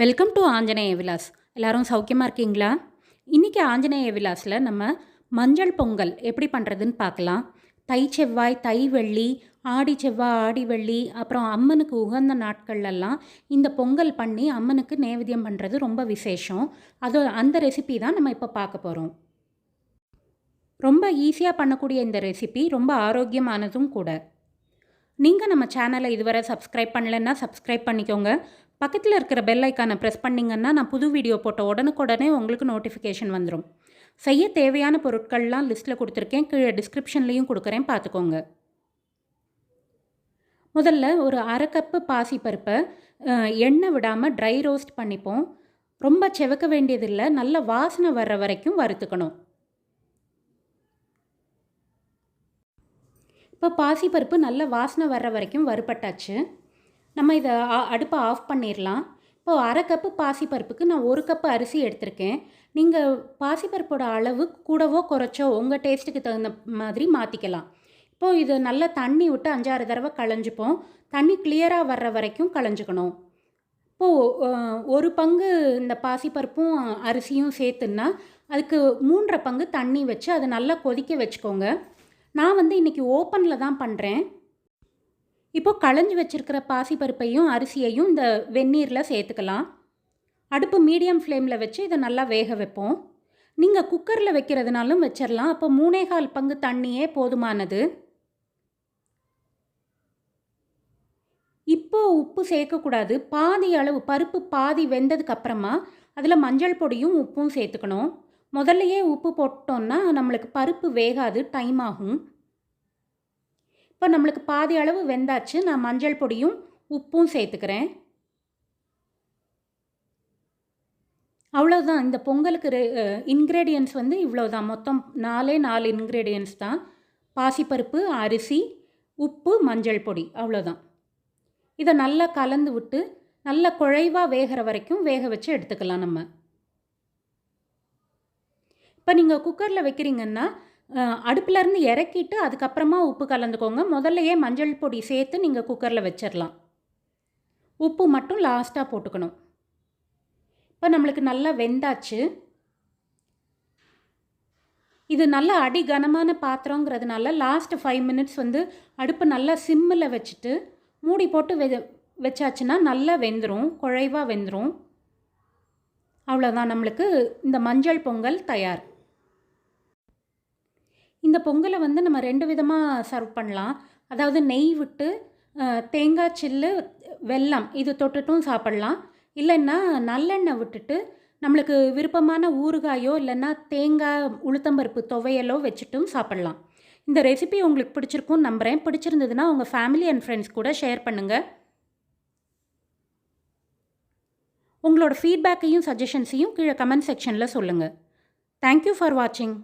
Welcome to Anjaneya Vilas எல்லாரும் சௌக்கியமாக இருக்கீங்களா? இன்றைக்கி ஆஞ்சநேய விலாஸில் நம்ம மஞ்சள் பொங்கல் எப்படி பண்ணுறதுன்னு பார்க்கலாம். தை செவ்வாய் தை வெள்ளி ஆடி செவ்வாய் ஆடி வெள்ளி அப்புறம் அம்மனுக்கு உகந்த நாட்கள்லாம் இந்த பொங்கல் பண்ணி அம்மனுக்கு நேவேத்தியம் பண்ணுறது ரொம்ப விசேஷம். அது அந்த ரெசிபி தான் நம்ம இப்போ பார்க்க போகிறோம் ரொம்ப ஈஸியாக பண்ணக்கூடிய இந்த ரெசிபி ரொம்ப ஆரோக்கியமானதும் கூட. நீங்கள் நம்ம சேனலை இதுவரை சப்ஸ்கிரைப் பண்ணலைன்னா சப்ஸ்கிரைப் பண்ணிக்கோங்க. பக்கத்தில் இருக்கிற பெல் ஐக்கானை ப்ரெஸ் பண்ணிங்கன்னா நான் புது வீடியோ போட்ட உடனுக்குடனே உங்களுக்கு நோட்டிஃபிகேஷன் வந்துடும் செய்ய தேவையான பொருட்கள்லாம் லிஸ்ட்டில் கொடுத்துருக்கேன். கீழே டிஸ்கிரிப்ஷன்லேயும் கொடுக்குறேன். பார்த்துக்கோங்க. முதல்ல ஒரு அரை கப்பு பாசிப்பருப்பை பருப்பை எண்ணெய் விடாமல் ட்ரை ரோஸ்ட் பண்ணிப்போம். ரொம்ப செவக்க வேண்டியதில்லை. நல்ல வாசனை வர்ற வரைக்கும் வறுத்துக்கணும். இப்போ பாசிப்பருப்பு நல்ல வாசனை வர்ற வரைக்கும் வறுப்பட்டாச்சு நம்ம இதை ஆ- அடுப்பை ஆஃப் பண்ணிடலாம் இப்போது அரை கப்பு பாசிப்பருப்புக்கு நான் ஒரு கப்பு அரிசி எடுத்திருக்கேன். நீங்கள் பாசிப்பருப்போட அளவு கூடவோ குறைச்சோ உங்கள் டேஸ்ட்டுக்கு தகுந்த மாதிரி மாற்றிக்கலாம் இப்போது இது நல்லா தண்ணி விட்டு அஞ்சாறு தடவை களைஞ்சிப்போம். தண்ணி கிளியராக வர்ற வரைக்கும் களைஞ்சிக்கணும். இப்போது ஒரு பங்கு இந்த பாசிப்பருப்பும் அரிசியும் சேர்த்துன்னா அதுக்கு மூன்றரை பங்கு தண்ணி வச்சு அதை நல்லா கொதிக்க வச்சுக்கோங்க. நான் வந்து இன்றைக்கி ஓப்பனில் தான் பண்ணுறேன் இப்போது களைஞ்சி வச்சுருக்கிற பாசிப்பருப்பையும் அரிசியையும் இந்த வெந்நீரில் சேர்த்துக்கலாம். அடுப்பு மீடியம் ஃப்ளேமில் வச்சு இதை நல்லா வேக வைப்போம். நீங்கள் குக்கரில் வைக்கிறதுனாலும் வச்சிடலாம் அப்போ மூணேகால் பங்கு தண்ணியே போதுமானது. இப்போது உப்பு சேர்க்கக்கூடாது. பாதி அளவு பருப்பு பாதி வெந்ததுக்கு அப்புறமா அதில் மஞ்சள் பொடியும் உப்பும் சேர்த்துக்கணும். முதல்லையே உப்பு போட்டோம்னா நம்மளுக்கு பருப்பு வேகாது டைம் ஆகும். இப்போ நம்மளுக்கு பாதி அளவு வெந்தாச்சு. நான் மஞ்சள் பொடியும் உப்பும் சேர்த்துக்கிறேன். அவ்வளோதான் இந்த பொங்கலுக்கு இன்க்ரீடியன்ஸ் வந்து இவ்வளோதான் மொத்தம் நாலே நாலு இன்க்ரீடியன்ஸ் தான். பாசிப்பருப்பு அரிசி உப்பு மஞ்சள் பொடி. அவ்வளோதான் இதை நல்லா கலந்து விட்டு நல்லா குழைவாக வேகிற வரைக்கும் வேக வச்சு எடுத்துக்கலாம் நம்ம. இப்போ நீங்கள் குக்கரில் வைக்கிறீங்கன்னா அடுப்புலேருந்து இறக்கிட்டு அதுக்கப்புறமா உப்பு கலந்துக்கோங்க. முதல்லையே மஞ்சள் பொடி சேர்த்து நீங்கள் குக்கரில் வச்சிடலாம் உப்பு மட்டும் லாஸ்ட்டாக போட்டுக்கணும். இப்போ நம்மளுக்கு நல்லா வெந்தாச்சு. இது நல்லா அடி கனமான பாத்திரங்கிறதுனால லாஸ்ட் ஃபைவ் மினிட்ஸ் வந்து அடுப்பு நல்லா சிம்மில் வச்சுட்டு மூடி போட்டு வெ வச்சாச்சுன்னா நல்லா வெந்துடும் குழைவாக வெந்துடும் அவ்வளோதான் நம்மளுக்கு இந்த மஞ்சள் பொங்கல் தயார். இந்த பொங்கலை வந்து நம்ம ரெண்டு விதமாக சர்வ் பண்ணலாம். அதாவது நெய் விட்டு தேங்காய் சில்லு வெல்லம் இது தொட்டுட்டும் சாப்பிட்லாம். இல்லைன்னா நல்லெண்ணெய் விட்டுட்டு நம்மளுக்கு விருப்பமான ஊறுகாயோ இல்லைன்னா தேங்காய் உளுத்தம்பருப்பு துவையலோ வச்சுட்டும் சாப்பிட்லாம். இந்த ரெசிபி உங்களுக்கு பிடிச்சிருக்கும் நம்புகிறேன் பிடிச்சிருந்ததுன்னா உங்கள் ஃபேமிலி அண்ட் ஃப்ரெண்ட்ஸ் கூட ஷேர் பண்ணுங்கள் உங்களோட ஃபீட்பேக்கையும் சஜஷன்ஸையும் கீழே கமெண்ட் செக்ஷனில் சொல்லுங்கள் தேங்க்யூ ஃபார் வாட்சிங்